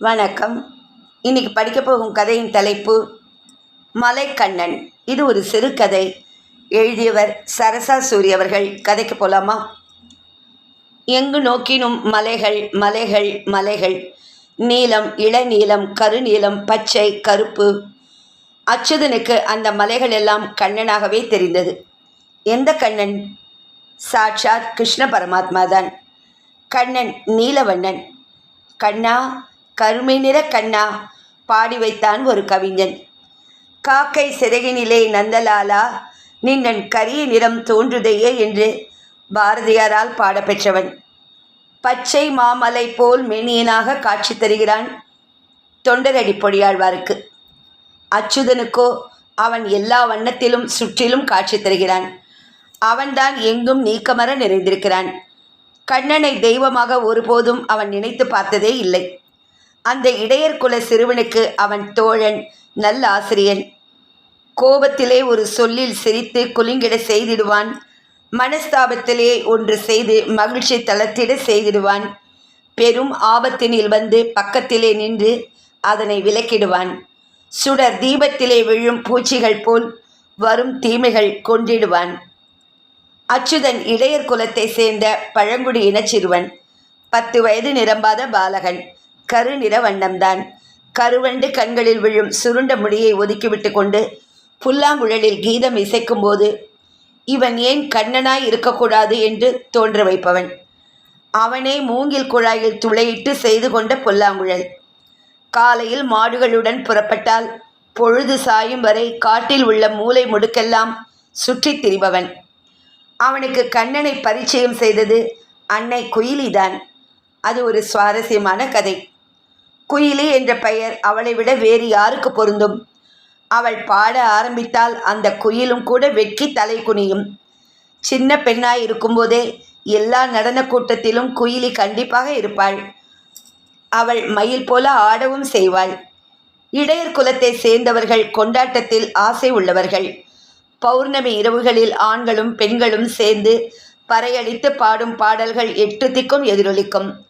வணக்கம். இன்னைக்கு படிக்க போகும் கதையின் தலைப்பு மலைக்கண்ணன். இது ஒரு சிறுகதை. எழுதியவர் சரசா சூரி அவர்கள். கதைக்கு போலாமா? எங்கு நோக்கினும் மலைகள் மலைகள் மலைகள். நீலம் இளநீலம் கருநீலம் பச்சை கருப்பு. அச்சுதனுக்கு அந்த மலைகள் எல்லாம் கண்ணனாகவே தெரிந்தது. எந்த கண்ணன்? சாட்சாத் கிருஷ்ண பரமாத்மா தான் கண்ணன் நீலவண்ணன். கண்ணா கருமை நிற கண்ணா பாடி வைத்தான் ஒரு கவிஞன். காக்கை சிறகினிலே நந்தலாலா நின்னன் கரிய நிறம் தோன்றுதையே என்று பாரதியாரால் பாடப்பெற்றவன். பச்சை மாமலை போல் மெனியனாக காட்சி தருகிறான் தொண்டரடி பொடியாழ்வாருக்கு. அச்சுதனுக்கோ அவன் எல்லா வண்ணத்திலும் சுற்றிலும் காட்சி தருகிறான். அவன்தான் எங்கும் நீக்கமர நிறைந்திருக்கிறான். கண்ணனை தெய்வமாக ஒருபோதும் அவன் நினைத்து பார்த்ததே இல்லை. அந்த இடையர் குல சிறுவனுக்கு அவன் தோழன் நல்ல ஆசிரியன். கோபத்திலே ஒரு சொல்லில் சிரித்து குலுங்கிட செய்திடுவான். மனஸ்தாபத்திலே ஒன்று செய்து மகிழ்ச்சி தளர்த்திட செய்திடுவான். பெரும் ஆபத்தினில் வந்து பக்கத்திலே நின்று அதனை விலக்கிடுவான். சுடர் தீபத்திலே விழும் பூச்சிகள் போல் வரும் தீமைகள் கொண்டிடுவான் அச்சுதன் இடையர் குலத்தை சேர்ந்த பழங்குடி இனச்சிறுவன் பத்து வயது நிரம்பாத பாலகன். கருநிற வண்ணம்தான் கருவண்டு கண்களில் விழும் சுருண்ட முடியை ஒதுக்கிவிட்டு கொண்டு புல்லாங்குழலில் கீதம் இசைக்கும்போது இவன் ஏன் கண்ணனாய் இருக்கக்கூடாது என்று தோன்ற வைப்பவன். அவனே மூங்கில் குழாயில் துளையிட்டு செய்து கொண்ட புல்லாங்குழல். காலையில் மாடுகளுடன் புறப்பட்டால் பொழுது சாயும் வரை காட்டில் உள்ள மூலை முடுக்கெல்லாம் சுற்றித் திரிபவன். அவனுக்கு கண்ணனை பரிச்சயம் செய்தது அன்னை குயிலிதான். அது ஒரு சுவாரஸ்யமான கதை. குயிலி என்ற பெயர் அவளை விட வேறு யாருக்கு பொருந்தும்? அவள் பாட ஆரம்பித்தால் அந்த குயிலும் கூட வெட்கி தலை குனியும். சின்ன பெண்ணாய் இருக்கும்போதே எல்லா நடன கூட்டத்திலும் குயிலி கண்டிப்பாக இருப்பாள். அவள் மயில் போல ஆடவும் செய்வாள். இடையர் குலத்தை சேர்ந்தவர்கள் கொண்டாட்டத்தில் ஆசை உள்ளவர்கள். பௌர்ணமி இரவுகளில் ஆண்களும் பெண்களும் சேர்ந்து பறையடித்து பாடும் பாடல்கள் எட்டு திக்கும் எதிரொலிக்கும்.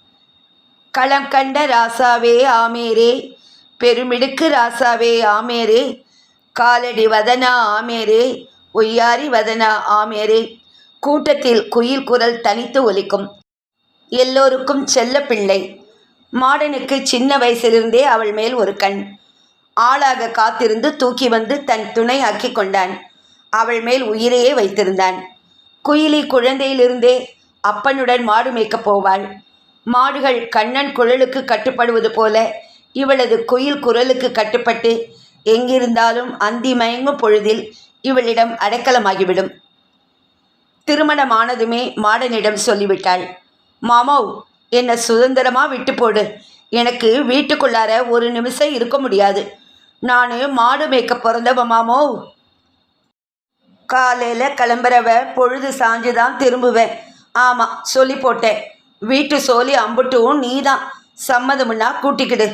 களம் கண்ட ராசாவே ஆமேரே பெருமிடுக்கு ராசாவே ஆமேரே காலடி வதனா ஆமேரே ஒய்யாரி வதனா ஆமேரே. கூட்டத்தில் குயில் குரல் தனித்து ஒலிக்கும். எல்லோருக்கும் செல்ல பிள்ளை. மாடனுக்கு சின்ன வயசிலிருந்தே அவள் மேல் ஒரு கண். ஆளாக காத்திருந்து தூக்கி வந்து தன் துணை ஆக்கி கொண்டான். அவள் மேல் உயிரையே வைத்திருந்தான். குயிலி குழந்தையிலிருந்தே அப்பனுடன் மாடு மேய்க்கப் போவாள். மாடுகள் கண்ணன் குழலுக்கு கட்டுப்படுவது போல இவளது குயில் குரலுக்கு கட்டுப்பட்டு எங்கிருந்தாலும் அந்தி மயங்கும் பொழுதில் இவளிடம் அடைக்கலமாகிவிடும். திருமணமானதுமே மாடனிடம் சொல்லிவிட்டாள். மாமோ என்னை சுதந்திரமா விட்டு போடு. எனக்கு வீட்டுக்குள்ளார ஒரு நிமிஷம் இருக்க முடியாது. நான் மாடு மேய்க்க பிறந்தவ மாமோ. காலையில் கிளம்புறவ பொழுது சாஞ்சு தான் திரும்புவேன் ஆமாம் சொல்லி போட்டேன். வீட்டு சோலி அம்புட்டும் நீ தான் சம்மதமுன்னா கூட்டிக்கிடு.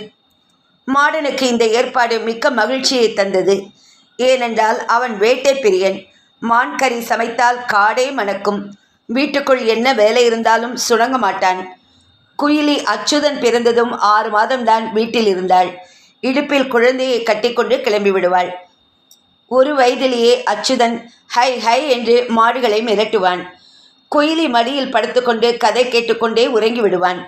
மாடனுக்கு இந்த ஏற்பாடு மிக்க மகிழ்ச்சியை தந்தது. ஏனென்றால் அவன் வேட்டை பிரியன். மான் கறி சமைத்தால் காடே மணக்கும். வீட்டுக்குள் என்ன வேலை இருந்தாலும் சுணங்க மாட்டான். குயிலி அச்சுதன் பிறந்ததும் ஆறு மாதம்தான் வீட்டில் இருந்தாள். இடுப்பில் குழந்தையை கட்டிக்கொண்டு கிளம்பி விடுவாள். ஒரு வயதிலேயே அச்சுதன் ஹை ஹை என்று மாடுகளை மிரட்டுவான். குயிலி மடியில் படுத்துக்கொண்டு கதை கேட்டுக்கொண்டே உறங்கி விடுவான்.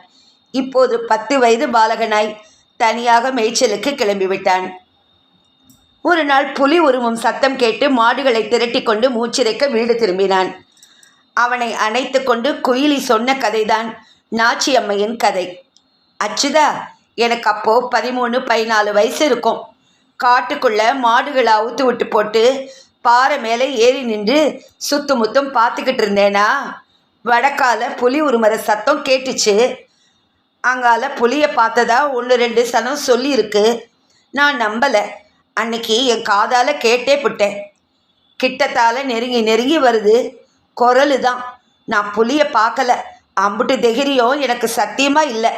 இப்போது பத்து வயது பாலகனாய் தனியாக மேய்ச்சலுக்கு கிளம்பிவிட்டான். ஒரு நாள் புலி உருவும் சத்தம் கேட்டு மாடுகளை திரட்டி கொண்டு மூச்சிறைக்க வீடு திரும்பினான். அவனை அணைத்து கொண்டு குயிலி சொன்ன கதைதான் நாச்சியம்மையின் கதை. அச்சுதா எனக்கு அப்போ பதிமூணு பதினாலு வயசு இருக்கும். காட்டுக்குள்ள மாடுகளை அவுத்து விட்டு போட்டு பாறை மேலே ஏறி நின்று சுத்து முத்தும் பார்த்துக்கிட்டு இருந்தேனா? வடக்கால புலி உருமர சத்தம் கேட்டுச்சு. அங்கால புலியை பார்த்ததா ஒன்று ரெண்டு சனம் சொல்லியிருக்கு. நான் நம்பலை. அன்னைக்கு என் காதால் கேட்டே புட்டேன். கிட்டத்தால் நெருங்கி நெருங்கி வருது. குரலு தான் நான் புலியை பார்க்கல. அம்புட்டு திகிரியும் எனக்கு சத்தியமாக இல்லை.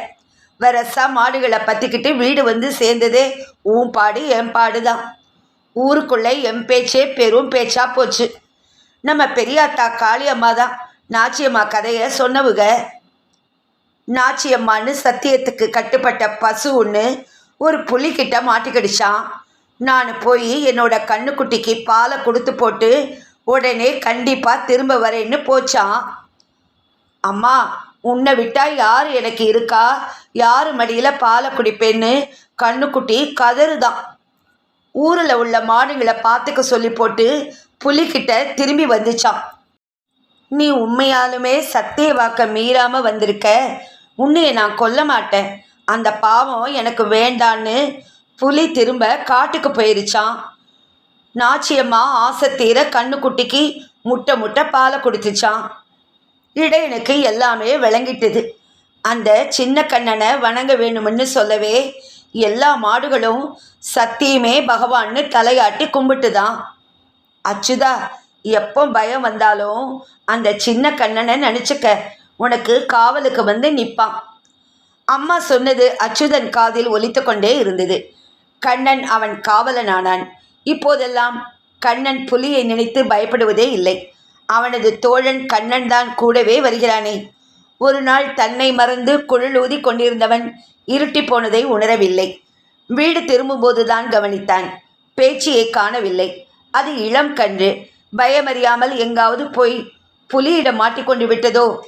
வரசா மாடுகளை பற்றிக்கிட்டு வீடு வந்து சேர்ந்ததே உன் பாடு என் பாடு தான் ஊருக்குள்ளே என் பேச்சே பெரும் பேச்சா போச்சு. நம்ம பெரியாத்தா காளியம்மா தான் நாச்சியம்மா கதையை சொன்னவுக. நாச்சியம்மான்னு சத்தியத்துக்கு கட்டுப்பட்ட பசு ஒன்று ஒரு புலிக்கிட்ட மாட்டிக்கிடுச்சான் நான் போய் என்னோட கண்ணுக்குட்டிக்கு பாலை கொடுத்து போட்டு உடனே கண்டிப்பாக திரும்ப வரேன்னு போச்சான் அம்மா உன்னை விட்டா யார் எனக்கு இருக்கா? யார் மடியில் பாலை குடிப்பேன்னு கண்ணுக்குட்டி கதறுதான். ஊரில் உள்ள மாடுகளை பார்த்துக்க சொல்லி போட்டு புலிக்கிட்ட திரும்பி வந்துச்சான் நீ உண்மையாலுமே சத்திய வாக்க மீறாம வந்திருக்க? உன்னையை நான் கொல்ல மாட்டேன். அந்த பாவம் எனக்கு வேண்டான்னு புலி திரும்ப காட்டுக்கு போயிருச்சான் நாச்சியம்மா ஆசை தீர கண்ணுக்குட்டிக்கு முட்டை முட்டை பாலை கொடுத்துச்சான் இடையனுக்கு எல்லாமே விளங்கிட்டுது. அந்த சின்ன கண்ணனை வணங்க வேணும்னு சொல்லவே எல்லா மாடுகளும் சத்தியமே பகவான்னு தலையாட்டி கும்பிட்டுதான். அச்சுதா எப்போ பயம் வந்தாலும் அந்த சின்ன கண்ணனை நினச்சிக்க. உனக்கு காவலுக்கு வந்து நிற்பான் அம்மா சொன்னது அச்சுதன் காதில் ஒலித்து கொண்டே இருந்தது. கண்ணன் அவன் காவலனானான். இப்போதெல்லாம் கண்ணன் புலியை நினைத்து பயப்படுவதே இல்லை. அவனது தோழன் கண்ணன் தான் கூடவே வருகிறானே. ஒரு நாள் தன்னை மறந்து குழலூதி கொண்டிருந்தவன் இருட்டி போனதை உணரவில்லை. வீடு திரும்பும்போதுதான் கவனித்தான். பேச்சியை காணவில்லை. அது இளம் கன்று. பயமறியாமல் எங்காவது போய் புலியிடம் மாட்டிக்கொண்டு விட்டதோ?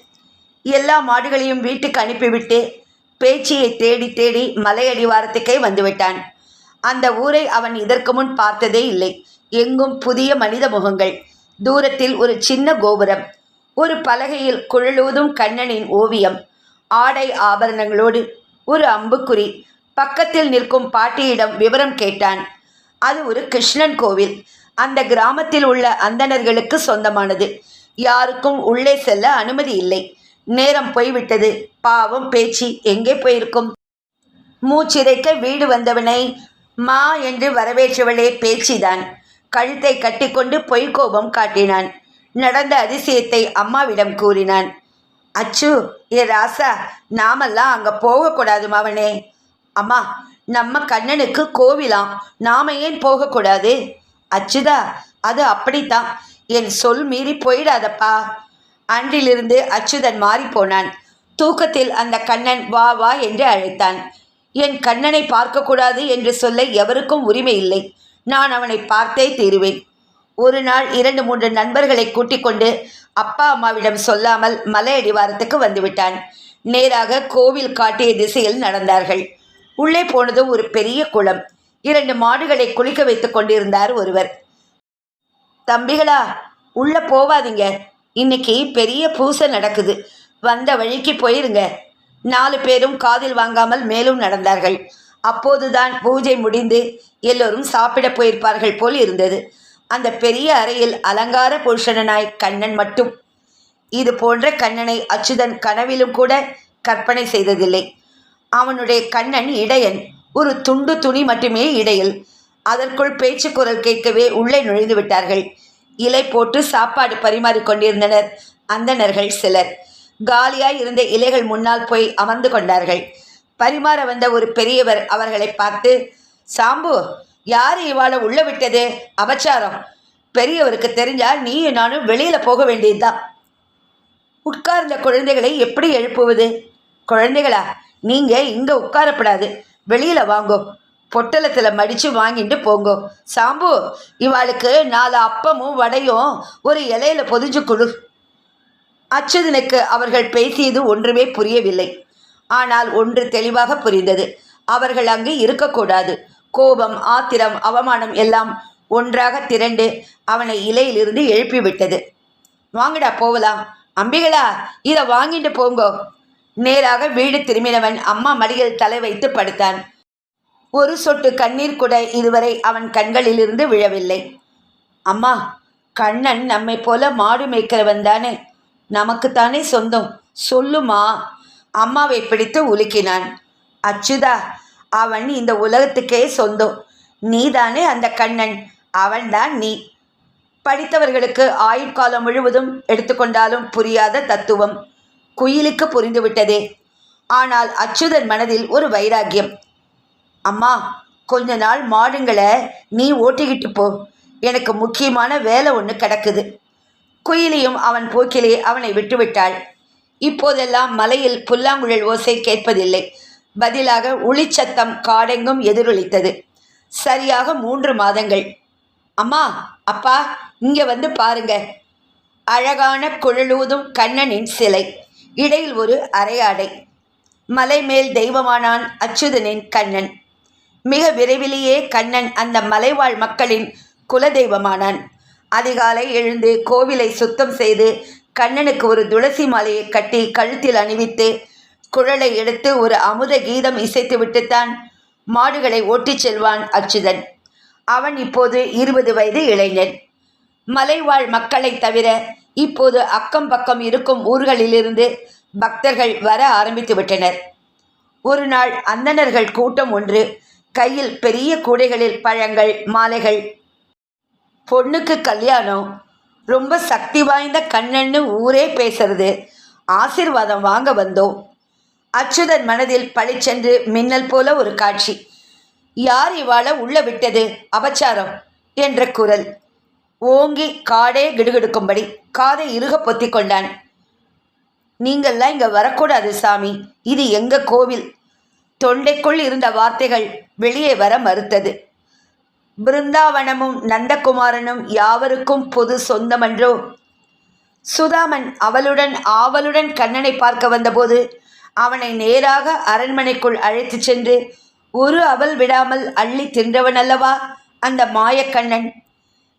எல்லா மாடுகளையும் வீட்டுக்கு அனுப்பிவிட்டு பேச்சியை தேடி தேடி மலையடிவாரத்துக்கே வந்துவிட்டான். அந்த ஊரை அவன் இதற்கு முன் பார்த்ததே இல்லை. எங்கும் புதிய மனித முகங்கள். தூரத்தில் ஒரு சின்ன கோபுரம். ஒரு பலகையில் குழலூதும் கண்ணனின் ஓவியம். ஆடை ஆபரணங்களோடு ஒரு அம்புக்குறி. பக்கத்தில் நிற்கும் பாட்டியிடம் விவரம் கேட்டான். அது ஒரு கிருஷ்ணன் கோவில். அந்த கிராமத்தில் உள்ள அந்தணர்களுக்கு சொந்தமானது. யாருக்கும் உள்ளே செல்ல அனுமதி இல்லை. நேரம் போய்விட்டது. பாவம் பேச்சு. எங்கே போயிருக்கும்? மூச்சிறைக்க வீடு வந்தவனை மா என்று வரவேற்றவளே பேச்சிதான். கழுத்தை கட்டிக்கொண்டு பொய்க்கோபம் காட்டினான். நடந்த அதிசயத்தை அம்மாவிடம் கூறினான். அச்சு ஏ ராசா நாமெல்லாம் அங்கே போகக்கூடாது மவனே. அம்மா நம்ம கண்ணனுக்கு கோவிலாம் நாம ஏன் போகக்கூடாது? அச்சுதா அது அப்படித்தான். என் சொல் மீறி போயிடாதப்பா. அன்றிலிருந்து அச்சுதன் மாறிப்போனான். தூக்கத்தில் அந்த கண்ணன் வா வா என்று அழைத்தான். என் கண்ணனை பார்க்கக்கூடாது என்று சொல்ல எவருக்கும் உரிமை இல்லை. நான் அவனை பார்த்தே தீருவேன். ஒரு நாள் இரண்டு மூன்று நண்பர்களை கூட்டிக் கொண்டு அப்பா அம்மாவிடம் சொல்லாமல் மலையடிவாரத்துக்கு வந்துவிட்டான். நேராக கோவில் காட்டிய திசையில் நடந்தார்கள். உள்ளே போனதும் ஒரு பெரிய குளம். இரண்டு மாடுகளை குளிக்க வைத்துக் கொண்டிருந்தார் ஒருவர். தம்பிகளா உள்ள போவாதீங்க. இன்னைக்கு பெரிய பூசை நடக்குது. வந்த வழிக்கு போயிருங்க. நாலு பேரும் காதில் வாங்காமல் மேலும் நடந்தார்கள். அப்போதுதான் பூஜை முடிந்து எல்லோரும் சாப்பிட போயிருப்பார்கள் போல் இருந்தது. அந்த பெரிய அறையில் அலங்கார புருஷனாய் கண்ணன் மட்டும். இது போன்ற கண்ணனை அச்சுதன் கனவிலும் கூட கற்பனை செய்ததில்லை. அவனுடைய கண்ணன் இடையன் ஒரு துண்டு துணி மட்டுமே இடையில். அதற்குள் பேச்சு குரல் கேட்கவே உள்ளே நுழைந்து விட்டார்கள். இலை போட்டு சாப்பாடு பரிமாறி கொண்டிருந்தனர் அந்தணர்கள் சிலர். காலியாய் இருந்த இலைகள் முன்னால் போய் அமர்ந்து கொண்டார்கள். பரிமாற வந்த ஒரு பெரியவர் அவர்களை பார்த்து சாம்பு யார் இவாளை உள்ள விட்டது? அபச்சாரம். பெரியவருக்கு தெரிஞ்சால் நீயும் நானும் வெளியில போக வேண்டியதுதான். உட்கார்ந்த குழந்தைகளை எப்படி எழுப்புவது? குழந்தைகளா நீங்க இங்க உட்காரப்படாது. வெளியில வாங்கோ. பொட்டலத்தில் மடித்து வாங்கிட்டு போங்கோ. சாம்பு இவாளுக்கு நாலு அப்பமும் வடையும் ஒரு இலையில பொதிஞ்சு கொடு அச்சுதனுக்கு அவர்கள் பேசியது ஒன்றுமே புரியவில்லை. ஆனால் ஒன்று தெளிவாக புரிந்தது. அவர்கள் அங்கு இருக்கக்கூடாது. கோபம் ஆத்திரம் அவமானம் எல்லாம் ஒன்றாக திரண்டு அவனை இலையிலிருந்து எழுப்பிவிட்டது. வாங்கடா போகலாம். அம்பிகளா இதை வாங்கிட்டு போங்கோ. நேராக வீடு திரும்பினவன் அம்மா மடியில் தலை வைத்து படுத்தான். ஒரு சொட்டு கண்ணீர் கூட இதுவரை அவன் கண்களிலிருந்து விழவில்லை. அம்மா கண்ணன் நம்மை போல மாடு மேய்க்கிறவன் தானே? நமக்குத்தானே சொந்தம். சொல்லுமா? அம்மாவை பிடித்து உலுக்கினான். அச்சுதா அவன் இந்த உலகத்துக்கே சொந்தம். நீதானே அந்த கண்ணன். அவன்தான் நீ. படித்தவர்களுக்கு ஆயுட்காலம் முழுவதும் எடுத்துக்கொண்டாலும் புரியாத தத்துவம். குயிலுக்கு புரிந்துவிட்டதே. ஆனால் அச்சுதன் மனதில் ஒரு வைராக்கியம். அம்மா கொஞ்ச நாள் மாடுங்களை நீ ஓட்டிக்கிட்டு போ. எனக்கு முக்கியமான வேலை ஒன்று கிடக்குது. குயிலியும் அவன் போக்கிலே அவனை விட்டுவிட்டாள். இப்போதெல்லாம் மலையில் புல்லாங்குழல் ஓசை கேட்பதில்லை. பதிலாக உளிச்சத்தம் காடெங்கும் எதிரொலித்தது. சரியாக மூன்று மாதங்கள். அம்மா அப்பா இங்கே வந்து பாருங்க. அழகான குழலூதும் கண்ணனின் சிலை. இடையில் ஒரு அரையாடை. மலை மேல் தெய்வமானான் அச்சுதனின் கண்ணன். மிக விரைவிலேயே கண்ணன் அந்த மலைவாழ் மக்களின் குலதெய்வமானான். அதிகாலை எழுந்து கோவிலை சுத்தம் செய்து கண்ணனுக்கு ஒரு துளசி மாலையை கட்டி கழுத்தில் அணிவித்து குழலை எடுத்து ஒரு அமுத கீதம் இசைத்து விட்டுத்தான் மாடுகளை ஓட்டிச் செல்வான் அச்சுதன். அவன் இப்போது இருபது வயது இளைஞன். மலைவாழ் மக்களை தவிர இப்போது அக்கம் பக்கம் இருக்கும் ஊர்களிலிருந்து பக்தர்கள் வர ஆரம்பித்து விட்டனர். ஒரு நாள் அந்தணர்கள் கூட்டம் ஒன்று கையில் பெரிய கூடைகளில் பழங்கள் மாலைகள். பொண்ணுக்கு கல்யாணம். ரொம்ப சக்தி வாய்ந்த கண்ணன்னு ஊரே பேசுறது. ஆசீர்வாதம் வாங்க வந்தோம். அச்சுதன் மனதில் பளிச்சென்று மின்னல் போல ஒரு காட்சி. யார் இவாள உள்ள விட்டது அபச்சாரம்? என்ற குரல். ஓங்கி காடே கிடுகிடுக்கும்படி காதை இறுக பொத்தி கொண்டான். நீங்கள்லாம் இங்கே வரக்கூடாது சாமி. இது எங்க கோவில்? தொண்டைக்குள் இருந்த வார்த்தைகள் வெளியே வர மறுத்தது. பிருந்தாவனமும் நந்தகுமாரனும் யாவருக்கும் பொது சொந்தமன்றோ? சுதாமன் அவளுடன் ஆவலுடன் கண்ணனை பார்க்க வந்தபோது அவனை நேராக அரண்மனைக்குள் அழைத்துச் சென்று ஒரு அவள் விடாமல் அள்ளி தின்றவன் அல்லவா அந்த மாயக்கண்ணன்?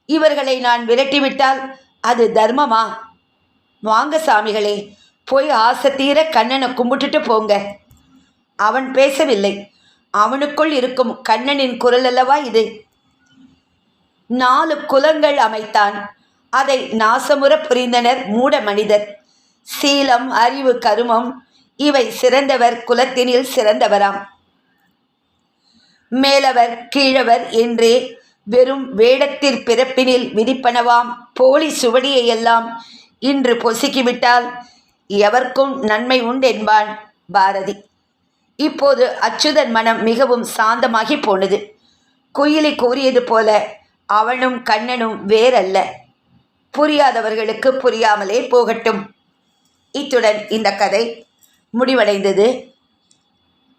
இவர்களை நான் விரட்டிவிட்டால் அது தர்மமா? வாங்க சாமிகளே போய் ஆசை தீர கண்ணனை கும்பிட்டுட்டு போங்க. அவன் பேசவில்லை. அவனுக்குள் இருக்கும் கண்ணனின் குரல் அல்லவா இது? நாலு குலங்கள் அமைத்தான். அதை நாசமுற புரிந்தனர் மூட மனிதர். சீலம் அறிவு கருமம் இவை சிறந்தவர் குலத்தினில் சிறந்தவராம். மேலவர் கீழவர் என்றே வெறும் வேடத்திற் பிறப்பினில் விதிப்பனவாம் போலி சுவடியை எல்லாம் இன்று பொசுக்கிவிட்டால் எவர்க்கும் நன்மை உண்டென்பான் பாரதி. இப்போது அச்சுதன் மனம் மிகவும் சாந்தமாகி போனது. குயிலி கூறியது போல அவனும் கண்ணனும் வேறல்ல. புரியாதவர்களுக்கு புரியாமலே போகட்டும். இத்துடன் இந்த கதை முடிவடைந்தது.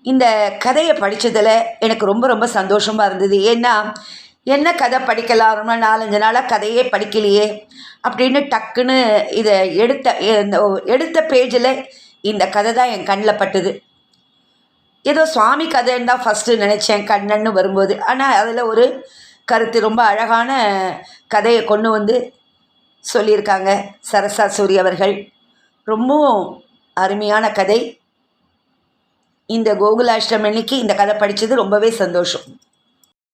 இந்த கதையை படித்ததில் எனக்கு ரொம்ப ரொம்ப சந்தோஷமாக இருந்தது. ஏன்னா என்ன கதை படிக்கலாம் ரொம்ப நாலஞ்சு நாளாக கதையே படிக்கலையே அப்படின்னு டக்குன்னு இதை எடுத்த இந்த எடுத்த பேஜில் இந்த கதை தான் என் கண்ணில் பட்டுது. ஏதோ சுவாமி கதைன்னு தான் ஃபஸ்ட்டு நினச்சேன் கண்ணன்னு வரும்போது. ஆனால் அதில் ஒரு கருத்து ரொம்ப அழகான கதையை கொண்டு வந்து சொல்லியிருக்காங்க சரசா சூரி அவர்கள். ரொம்பவும் அருமையான கதை. இந்த கோகுலாஷ்டமி அன்னைக்கு இந்த கதை படித்தது ரொம்பவே சந்தோஷம்.